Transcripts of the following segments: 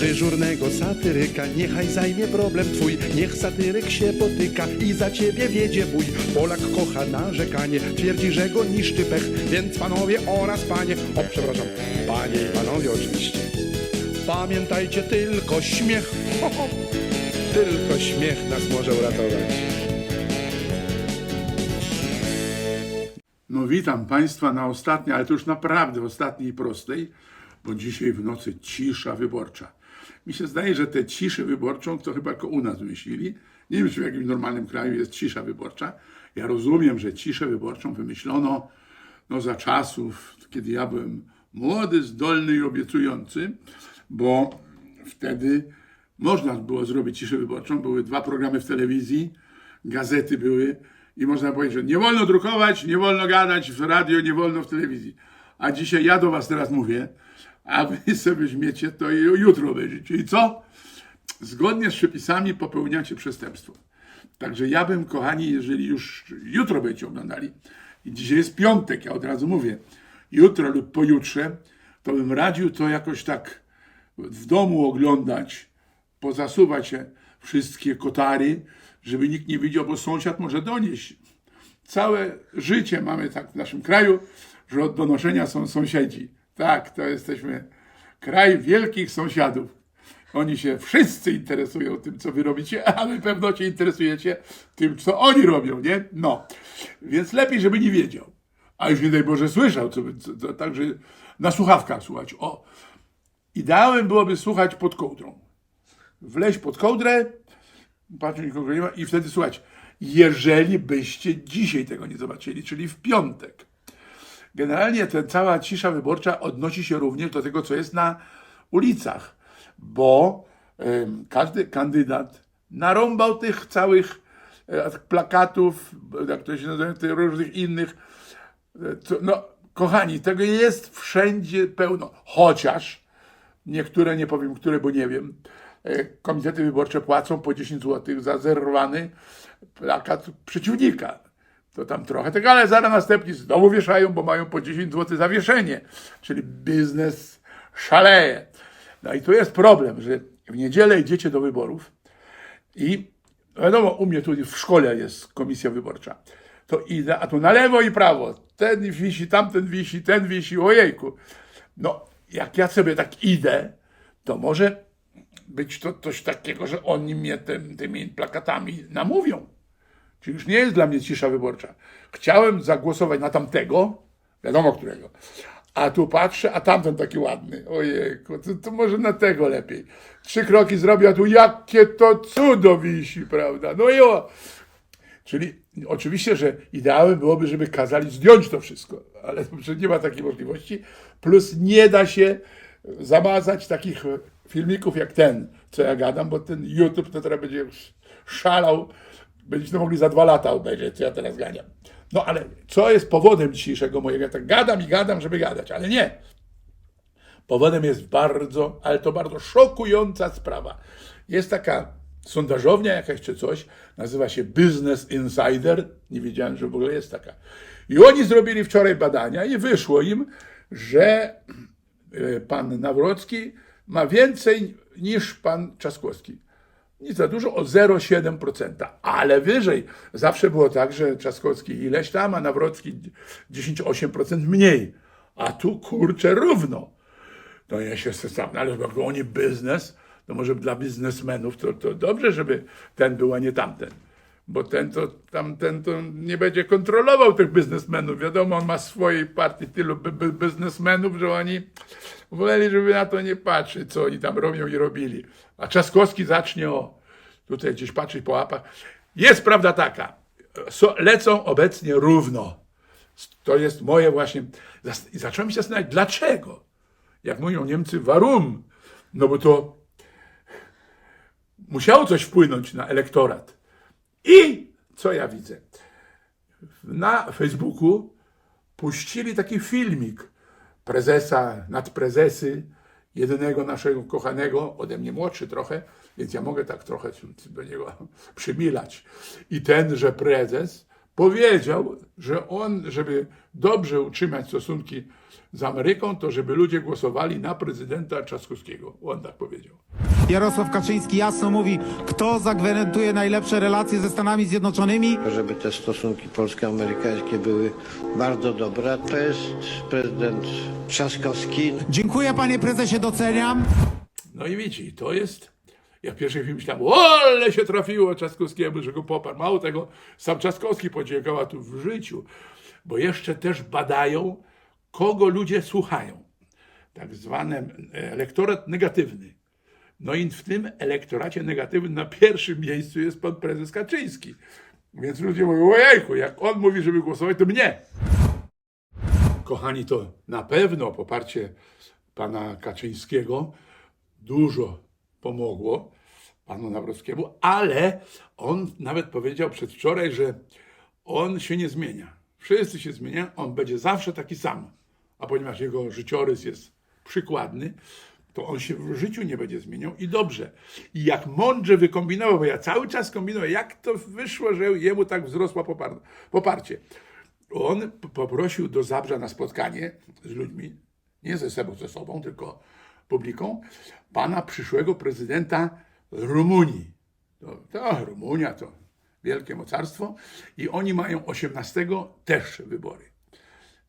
dyżurnego satyryka. Niechaj zajmie problem twój, niech satyryk się potyka i za ciebie wiedzie bój. Polak kocha narzekanie, twierdzi, że go niszczy pech, więc panowie oraz panie, o przepraszam, panie i panowie oczywiście. Pamiętajcie tylko śmiech, ho, ho. tylko śmiech nas może uratować. No witam Państwa na ostatniej, ale to już naprawdę ostatniej prostej, bo dzisiaj w nocy cisza wyborcza. Mi się zdaje, że tę ciszę wyborczą to chyba tylko u nas wymyślili. Nie wiem, czy w jakimś normalnym kraju jest cisza wyborcza. Ja rozumiem, że ciszę wyborczą wymyślono no, za czasów, kiedy ja byłem młody, zdolny i obiecujący, bo wtedy można było zrobić ciszę wyborczą. Były dwa programy w telewizji, gazety były i można powiedzieć, że nie wolno drukować, nie wolno gadać w radio, nie wolno w telewizji. A dzisiaj ja do was teraz mówię, a wy sobie weźmiecie to i jutro obejrzycie. I co? Zgodnie z przepisami popełniacie przestępstwo. Także ja bym, kochani, jeżeli już jutro będziecie oglądali, i dzisiaj jest piątek, ja od razu mówię, jutro lub pojutrze, to bym radził to jakoś tak w domu oglądać, pozasuwać się wszystkie kotary, żeby nikt nie widział, bo sąsiad może donieść. Całe życie mamy tak w naszym kraju, że od donoszenia są sąsiedzi. Tak, to jesteśmy kraj wielkich sąsiadów. Oni się wszyscy interesują tym, co wy robicie, a wy pewno się interesujecie tym, co oni robią, nie? No. Więc lepiej, żeby nie wiedział. A już nie daj Boże słyszał, co, co, co także na słuchawkach słuchać. O, ideałem byłoby słuchać pod kołdrą. Wleź pod kołdrę, patrzeć nikogo nie ma i wtedy słuchać. Jeżeli byście dzisiaj tego nie zobaczyli, czyli w piątek. Generalnie ta cała cisza wyborcza odnosi się również do tego, co jest na ulicach, bo każdy kandydat narąbał tych całych e, plakatów, jak to się nazywa, tych różnych innych. e, No, kochani, tego jest wszędzie pełno, chociaż niektóre, nie powiem które, bo nie wiem, e, komitety wyborcze płacą po 10 zł za zerwany plakat przeciwnika. To tam trochę tego, ale zaraz następni znowu wieszają, bo mają po 10 zł za wieszenie. Czyli biznes szaleje. No i tu jest problem, że w niedzielę idziecie do wyborów i wiadomo, u mnie tu w szkole jest komisja wyborcza. To idę, a tu na lewo i prawo. Ten wisi, tamten wisi, ten wisi, ojejku. No, jak ja sobie tak idę, to może być to coś takiego, że oni mnie tym, tymi plakatami namówią. Czyli już nie jest dla mnie cisza wyborcza. Chciałem zagłosować na tamtego, wiadomo którego, a tu patrzę, a tamten taki ładny. Ojejku, to, to może na tego lepiej. Trzy kroki zrobię, a tu jakie to cudo wisi, prawda? No i o. Czyli oczywiście, że ideałem byłoby, żeby kazali zdjąć to wszystko, ale nie ma takiej możliwości. Plus nie da się zamazać takich filmików jak ten, co ja gadam, bo ten YouTube to teraz będzie szalał. Będziecie mogli za dwa lata obejrzeć, co ja teraz ganiam. No ale co jest powodem dzisiejszego mojego? Ja tak gadam i gadam, żeby gadać, ale nie. Powodem jest bardzo, ale to bardzo szokująca sprawa. Jest taka sondażownia jakaś czy coś, nazywa się Business Insider. Nie wiedziałem, że w ogóle jest taka. I oni zrobili wczoraj badania i wyszło im, że e, pan Nawrocki ma więcej niż pan Trzaskowski. Nie za dużo, o 0,7%, ale wyżej. Zawsze było tak, że Trzaskowski ileś tam, a Nawrocki 10,8% mniej. A tu kurczę równo. To ja się sam, ale jak oni biznes, to może dla biznesmenów to, to dobrze, żeby ten był, a nie tamten. Bo ten to, tamten to nie będzie kontrolował tych biznesmenów. Wiadomo, on ma w swojej partii tylu by, by, biznesmenów, że oni woleli, żeby na to nie patrzeć, co oni tam robią i robili. A Trzaskowski zacznie o, tutaj gdzieś patrzeć po łapach. Jest prawda taka, lecą obecnie równo. To jest moje właśnie. I zacząłem się zastanawiać, dlaczego? Jak mówią Niemcy, warum? No bo to musiało coś wpłynąć na elektorat. I co ja widzę? Na Facebooku puścili taki filmik prezesa, nadprezesy, jedynego naszego kochanego, ode mnie młodszy trochę, więc ja mogę tak trochę do niego przymilać. I tenże prezes powiedział, że on, żeby dobrze utrzymać stosunki z Ameryką, to żeby ludzie głosowali na prezydenta Trzaskowskiego. On tak powiedział. Jarosław Kaczyński jasno mówi, kto zagwarantuje najlepsze relacje ze Stanami Zjednoczonymi. żeby te stosunki polsko-amerykańskie były bardzo dobre. To jest prezydent Trzaskowski. Dziękuję panie prezesie, doceniam. No i widzicie, to jest. Ja w pierwszej chwili myślałem, o, ale się trafiło Trzaskowskiemu, że go poparł. Mało tego, sam Trzaskowski podziękował tu w życiu, bo jeszcze też badają, kogo ludzie słuchają. Tak zwany elektorat negatywny. No i w tym elektoracie negatywnym na pierwszym miejscu jest pan prezes Kaczyński. Więc ludzie mówią, ojejku, jak on mówi, żeby głosować, to mnie. Kochani, to na pewno poparcie pana Kaczyńskiego dużo pomogło panu Nawrockiemu, ale on nawet powiedział przedwczoraj, że on się nie zmienia. Wszyscy się zmieniają, on będzie zawsze taki sam. A ponieważ jego życiorys jest przykładny, to on się w życiu nie będzie zmieniał i dobrze. I jak mądrze wykombinował, bo ja cały czas kombinuję, jak to wyszło, że jemu tak wzrosło popar- poparcie. On poprosił do Zabrza na spotkanie z ludźmi, nie ze sobą, ze sobą, tylko publiką, pana przyszłego prezydenta Rumunii. To, to Rumunia to wielkie mocarstwo i oni mają 18 też wybory.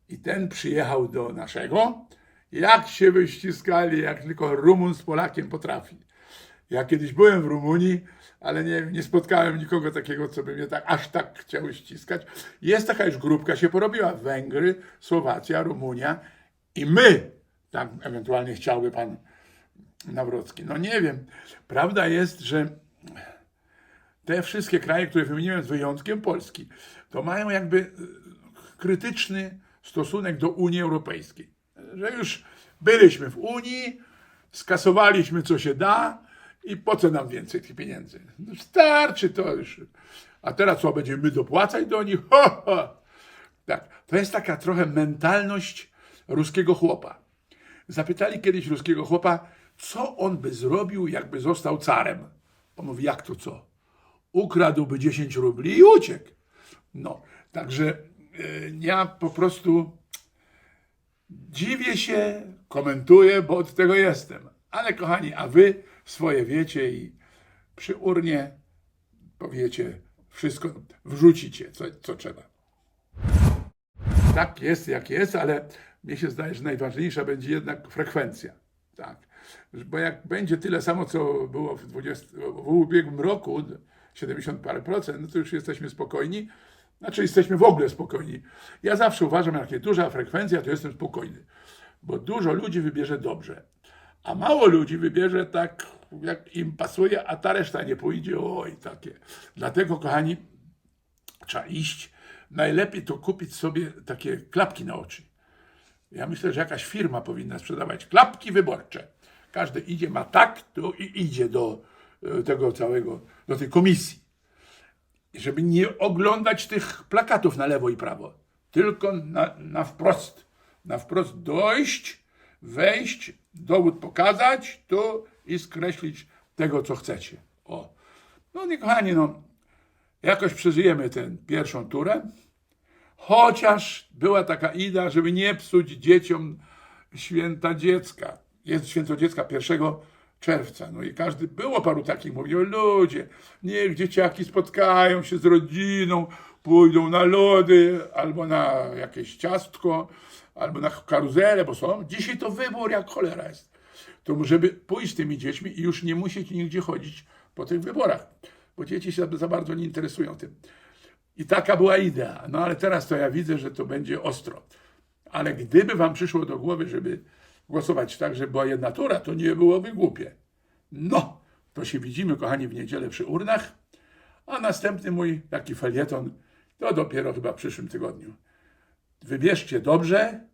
I ten przyjechał do naszego, jak się wyściskali, jak tylko Rumun z Polakiem potrafi. Ja kiedyś byłem w Rumunii, ale nie, nie spotkałem nikogo takiego, co by mnie tak, aż tak chciał ściskać. Jest taka już grupka się porobiła. Węgry, Słowacja, Rumunia i my. Tak ewentualnie chciałby pan Nawrocki. No nie wiem. Prawda jest, że te wszystkie kraje, które wymieniłem z wyjątkiem Polski, to mają jakby e, krytyczny stosunek do Unii Europejskiej. Że już byliśmy w Unii, skasowaliśmy co się da i po co nam więcej tych pieniędzy? No Starczy to już. A teraz co, będziemy dopłacać do nich? Ho, ho. Tak, to jest taka trochę mentalność ruskiego chłopa. Zapytali kiedyś ruskiego chłopa, co on by zrobił, jakby został carem. On mówi, jak to co? Ukradłby 10 rubli i uciekł. No, także y, ja po prostu dziwię się, komentuję, bo od tego jestem. Ale kochani, a wy swoje wiecie i przy urnie powiecie, wszystko wrzucicie, co, co trzeba. Tak jest, jak jest, ale mnie się zdaje, że najważniejsza będzie jednak frekwencja. Tak. Bo jak będzie tyle samo, co było w, 20, w ubiegłym roku, 70 parę procent, no to już jesteśmy spokojni. Znaczy jesteśmy w ogóle spokojni. Ja zawsze uważam, jak jest duża frekwencja, to jestem spokojny. Bo dużo ludzi wybierze dobrze. A mało ludzi wybierze tak, jak im pasuje, a ta reszta nie pójdzie. Oj, takie. Dlatego, kochani, trzeba iść. Najlepiej to kupić sobie takie klapki na oczy. Ja myślę, że jakaś firma powinna sprzedawać klapki wyborcze. Każdy idzie, ma tak, to i idzie do e, tego całego, do tej komisji. Żeby nie oglądać tych plakatów na lewo i prawo, tylko na, na wprost. Na wprost dojść, wejść, dowód pokazać, tu i skreślić tego, co chcecie. O. No nie kochani, no, jakoś przeżyjemy tę pierwszą turę. Chociaż była taka idea, żeby nie psuć dzieciom święta dziecka. Jest święto dziecka 1 czerwca. No i każdy, było paru takich, mówiło, ludzie, niech dzieciaki spotkają się z rodziną, pójdą na lody, albo na jakieś ciastko, albo na karuzelę, bo są. Dzisiaj to wybór jak cholera jest. To żeby pójść z tymi dziećmi i już nie musieć nigdzie chodzić po tych wyborach, bo dzieci się za bardzo nie interesują tym. I taka była idea. No ale teraz to ja widzę, że to będzie ostro. Ale gdyby wam przyszło do głowy, żeby głosować tak, żeby była jedna tura, to nie byłoby głupie. No, to się widzimy, kochani, w niedzielę przy urnach. A następny mój taki felieton to dopiero chyba w przyszłym tygodniu. Wybierzcie dobrze,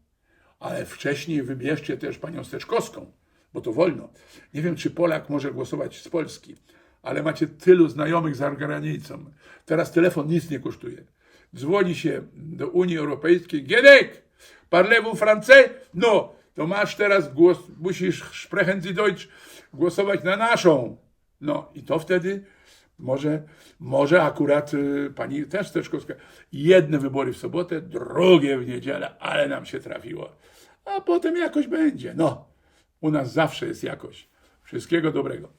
ale wcześniej wybierzcie też panią Steczkowską, bo to wolno. Nie wiem, czy Polak może głosować z Polski, ale macie tylu znajomych za granicą. Teraz telefon nic nie kosztuje. Dzwoni się do Unii Europejskiej. Gienek, parlez-vous français? No, to masz teraz głos, musisz sprechen Sie Deutsch głosować na naszą. No i to wtedy Może, może akurat y, pani też Steczkowska. Jedne wybory w sobotę, drugie w niedzielę, ale nam się trafiło. A potem jakoś będzie. No, u nas zawsze jest jakoś. Wszystkiego dobrego.